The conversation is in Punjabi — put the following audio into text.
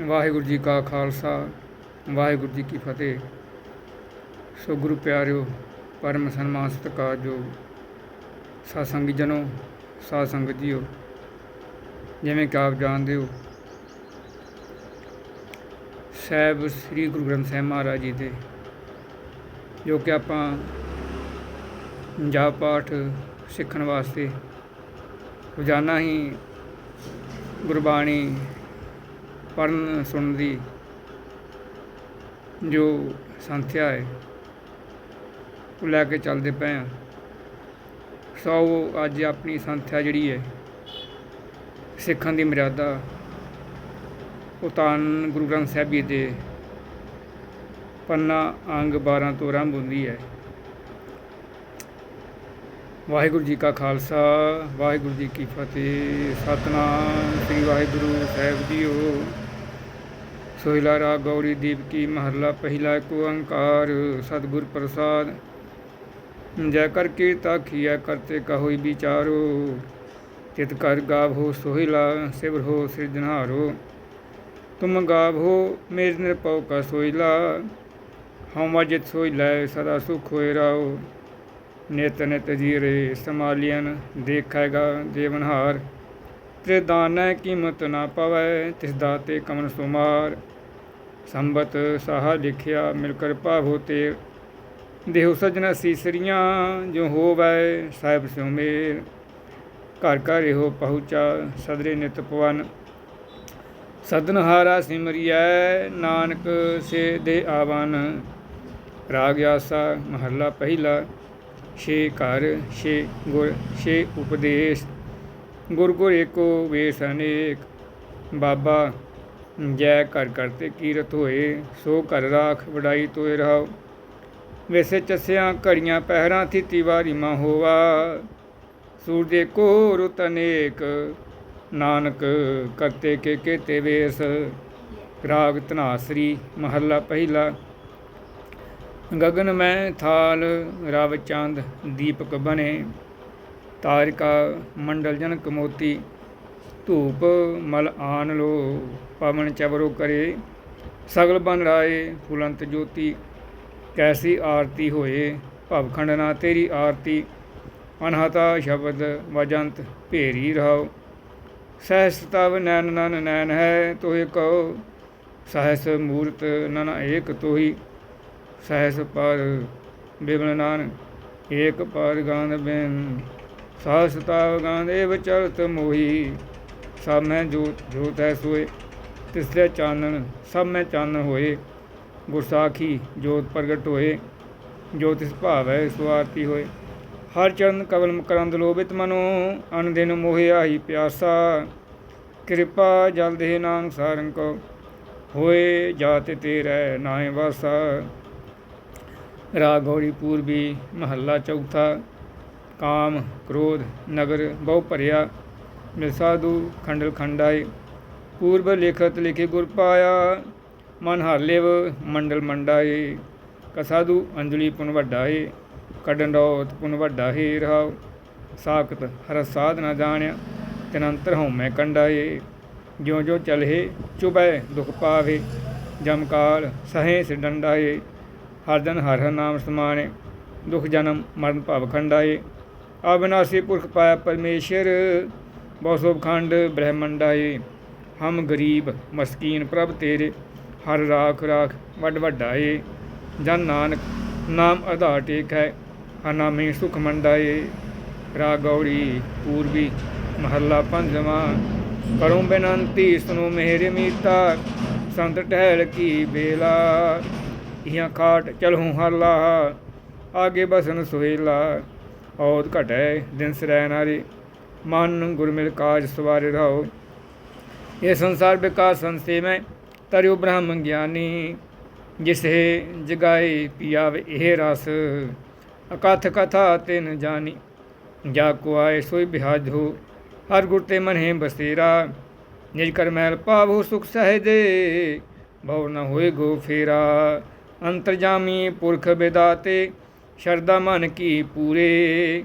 ਵਾਹਿਗੁਰੂ ਜੀ ਕਾ ਖਾਲਸਾ, ਵਾਹਿਗੁਰੂ ਜੀ ਕੀ ਫਤਿਹ। ਸੋ ਗੁਰੂ ਪਿਆਰਿਓ, ਪਰਮ ਸਨਮਾਨ ਸਤਿਕਾਰਯੋਗ ਸਾਧ ਸੰਗਤ ਜਨੋ ਸਾਧ ਸੰਗਤ ਜੀਓ, ਜਿਵੇਂ ਕਿ ਆਪ ਜਾਣਦੇ ਹੋ। ਸਾਹਿਬ ਸ੍ਰੀ ਗੁਰੂ ਗ੍ਰੰਥ ਸਾਹਿਬ ਮਹਾਰਾਜ ਜੀ ਦੇ, ਜੋ ਕਿ ਆਪਾਂ ਜਾਪ ਪਾਠ ਸਿੱਖਣ ਵਾਸਤੇ ਰੋਜ਼ਾਨਾ ਹੀ ਗੁਰਬਾਣੀ ਪੜ੍ਹਨ, ਸੁਣਨ ਦੀ ਜੋ ਸੰਥਿਆ ਹੈ, ਉਹ ਲੈ ਕੇ ਚੱਲਦੇ ਪਏ ਆ ਸੋ ਅੱਜ ਆਪਣੀ ਸੰਥਿਆ ਜਿਹੜੀ ਹੈ, ਸਿੱਖਾਂ ਦੀ ਮਰਿਆਦਾ ਉਹ ਤਾਂ ਗੁਰੂ ਗ੍ਰੰਥ ਸਾਹਿਬ ਜੀ ਦੇ ਪੰਨਾ ਅੰਗ 12 ਤੋਂ ਆਰੰਭ ਹੁੰਦੀ ਹੈ। ਵਾਹਿਗੁਰੂ ਜੀ ਕਾ ਖਾਲਸਾ, ਵਾਹਿਗੁਰੂ ਜੀ ਕੀ ਫਤਿਹ, ਸਤਨਾਮ ਸ੍ਰੀ ਵਾਹਿਗੁਰੂ ਸਾਹਿਬ ਜੀਓ। ਸੋਹਿਲਾ ਰਾਗ ਗੌਰੀ ਦੀਪ ਕੀ ਮਹੱਲਾ ਪਹਿਲਾ ਏਕ ਓੰਕਾਰ, ਸਤਿਗੁਰ ਪ੍ਰਸਾਦ। ਜੈ ਕਰ ਕੀਰਤਾ ਕੀਆ ਕਰਤੇ ਕਹੋਈ ਵਿਚਾਰੋ, ਤਿਤ ਕਰ ਗਾਵੋ ਸੋਹਿਲਾ, ਸਿਵਰ ਹੋ ਸਿਰਜਨਹਾਰੋ ਤੁਮ ਗਾਵੋ ਮੇਰ ਨਿਰਪਉ ਕਾ ਸੋਹਿਲਾ ਹਉ ਅਜਿਤ ਸੋਹਿਲਾ ਸਦਾ ਸੁਖ ਹੋਏ ਰਾਓ। ਨਿਤ ਨਿਤ ਜੀਰੇ ਸਮਾਲੀਅਨ ਦੇਖੇਗਾ ਦੇਵਨਹਾਰ ਤੇ ਕੀਮਤ ਨਾ ਪਵੈ, ਤਿਸ ਦਾਤੇ ਕਮਨ ਸੁਮਾਰ। ਸੰਬਤ ਸਾਹਾ ਲਿਖਿਆ, ਮਿਲ ਕਰ ਭਾਵੋ ਤੇ ਦੇਹੁ ਸਜਣ ਸੀਸਰੀਆਂ, ਜੋ ਹੋਵੈ ਸਾਹਿਬ ਸਿਉ ਮੇਰ ਘਰ ਘਰ ਇਹੋ ਪਹੁੰਚਾ ਸਦਰੇ ਨਿਤ ਪਵਨ। ਸਦਨਹਾਰਾ ਸਿਮਰਿਐ, ਨਾਨਕ ਸੇ ਦੇ ਆਵਨ। ਰਾਗ ਆਸਾ ਮਹੱਲਾ ਪਹਿਲਾ। ਛੇ ਘਰ, ਛੇ ਗੁਰ, ਛੇ ਉਪਦੇਸ਼। ਗੁਰ ਗੁਰ ਏਕੋ ਵੇਸ ਅਨੇਕ। ਬਾਬਾ ਜੈ ਕਰ ਕਰਤੇ ਕੀਰਤ ਹੋਏ, ਸੋ ਘਰ ਰਾਖ ਵਡਾਈ ਤੋਏ ਰਹਾਓ। ਵੈਸੇ ਚਸਿਆਂ ਘੜੀਆਂ ਪਹਿਰਾਂ ਥਿਤੀ ਵਾਰੀ ਮਾ ਹੋਵਾ ਸੂਰਜੇ ਕੋ ਰੁਤ ਅਨੇਕ ਨਾਨਕ ਕਰਤੇ ਕੇ ਕੇਤੇ ਵੇਸ। ਰਾਗ ਧਨਾਸਰੀ ਮਹੱਲਾ ਪਹਿਲਾ। ਗਗਨ ਮੈਂ ਥਾਲ ਰਵ ਚੰਦ ਦੀਪਕ ਬਨੇ ਤਾਰਿਕਾ ਮੰਡਲ ਜਨਕ ਮੋਤੀ। ਧੂਪ ਮਲ ਆਨ ਲੋ, ਪਵਨ ਚਵਰੋ ਕਰੇ। ਸਗਲ ਬਨ ਰਾਏ, ਫੁਲੰਤ ਜੋਤੀ, ਕੈਸੀ ਆਰਤੀ ਹੋਏ। ਭਵ ਖੰਡਨਾ ਤੇਰੀ ਆਰਤੀ, ਅਨਹਤਾ ਸ਼ਬਦ ਵਜੰਤ ਭੇਰੀ ਰਹਾਓ ਸਹਿਸ ਤਵ ਨੈਨ ਨਨ ਨੈਨ ਹੈ ਤੋਹਿ ਕਉ। ਸਹਿਸ ਮੂਰਤ ਨਨ ਏਕ ਤੋਹੀ। ਸਹਿਸ ਪਰ ਬਿਮਲ ਨਾਨ ਏਕ ਪਰ ਗਾਂਧ ਬਿਨ। ਸਹਸ ਤਾਵ ਗਾਂਧੇ ਵਿਚਲਤ ਮੋਹੀ। ਸਭ ਮੈਂ ਜੋਤ ਜੋਤ ਹੈ ਸੋਏ ਤਿਸਰੇ ਚਾਨਣ ਸਭ ਮੈਂ ਚਾਨਣ ਹੋਏ, ਗੁਰਸਾਖੀ ਜੋਤ ਪ੍ਰਗਟ ਹੋਏ, ਜੋ ਤਿਸ ਭਾਵ ਹੈ ਸੁਆਰਤੀ ਹੋਏ। ਹਰ ਚਰਨ ਕਵਲ ਮਕਰੰਦ ਲੋਭਿਤ ਮਨੋ ਅਨ ਦਿਨ ਮੋਹਿ ਆਹੀ ਪਿਆਸਾ, ਕਿਰਪਾ ਜਲ ਦੇ ਨਾਮ ਸਾਰੰ ਕੋ ਹੋਏ ਜਾਤ ਤੇਰੇ ਨਾਏ ਵਾਸਾ। ਰਾਗ ਗੌਰੀ ਪੂਰਬੀ ਮਹੱਲਾ ਚੌਥਾ, ਕਾਮ ਕ੍ਰੋਧ ਨਗਰ ਬਹੁ ਭਰਿਆ ਮਿਲ ਸਾਧੂ ਖੰਡਲ ਖੰਡਾਏ ਪੂਰਬ ਲਿਖਤ ਲਿਖੇ ਗੁਰ ਪਾਇਆ, ਮਨ ਹਰ ਲਿਵ ਮੰਡਲ ਮੰਡਾਏ ਕਸਾਧੂ ਅੰਜਲੀ ਪੁਨ ਵੱਡਾਏ ਕੱਢਣ ਰੋਤ ਪੁਨ ਵੱਡਾ ਹੀ ਰਹਾਉ, ਸਾਖਤ ਹਰ ਸਾਧ ਨਾ ਜਾਣਿਆ, ਤਨੰਤਰ ਹਉਮੈ ਕੰਡਾਏ ਜਿਉ ਜਿਉ ਚਲਹੇ ਚੁਬੈ ਦੁਖ ਪਾਵੇ ਜਮਕਾਲ ਸਹੇ ਸ ਡੰਡਾਏ ਹਰ ਜਨ ਹਰ ਹਰ ਨਾਮ ਸਮਾਣੇ, ਦੁਖ ਜਨਮ ਮਰਨ ਭਵ ਖੰਡਾਏ ਅਬਿਨਾਸੀ ਪੁਰਖ ਪਾਇਆ ਪਰਮੇਸ਼ਰ ਬਹੁ ਸੋਭ ਖੰਡ ਬ੍ਰਹਮੰਡਾਏ ਹਮ ਗਰੀਬ ਮਸਕੀਨ ਪ੍ਰਭ ਤੇਰੇ, ਹਰ ਰਾਖ ਰਾਖ ਵੱਡ ਵੱਡਾਏ ਜਨ ਨਾਨਕ ਨਾਮ ਆਧਾਰ ਟੇਕ ਹੈ ਹਰ ਸੁਖ ਮੰਡਾਏ। ਰਾਗ ਗੌਰੀ ਪੂਰਬੀ ਮਹੱਲਾ ਪੰਜਵਾਂ, ਕਰੂੰ ਬੇਨੰਤੀ ਸੁਨੋ ਮੇਰੇ ਮੀਤਾ, ਸੰਤ ਟਹਿਲ ਕੀ ਬੇਲਾ ਇਹਾਂ ਖਾਟ ਚਲਹੂੰ ਹਰਲਾ ਆਗੇ ਬਸਨ ਸੁਹੇਲਾ। ਔਦ ਘਟੈ ਦਿਨ ਸਰੈ ਨਾਰੇ ਮਨ ਗੁਰਮਿਲ ਕਾਜ ਸਵਾਰੇ ਰਹੋ। ਇਹ ਸੰਸਾਰ ਵਿਕਾਸ ਸੰਸੇ ਮੈਂ ਤਰਿਉ ਬ੍ਰਹਮ ਗਿਆਨੀ, ਜਿਸੇ ਜਗਾਏ ਪਿਆਵੇ ਇਹ ਰਸ। ਅਕਥ ਕਥਾ ਤਿਨ ਜਾਣੀ ਜਾ ਕੋ ਆਏ ਸੋਈ ਬਿਹਾਜ ਹੋ। ਹਰ ਗੁਰ ਤੇ ਮਨ ਹੈ ਬਸੇਰਾ, ਨਿਜ ਕਰ ਮੈਲ ਪਾਵੋ ਸੁਖ ਸਹਜੇ। ਭਉ ਨ ਹੋਏ ਗੋ ਫੇਰਾ ਅੰਤਰਜਾਮੀ ਪੁਰਖ ਬਿਦਾਤੇ ਸ਼ਰਦਾ ਮਨ ਕੀ ਪੂਰੇ।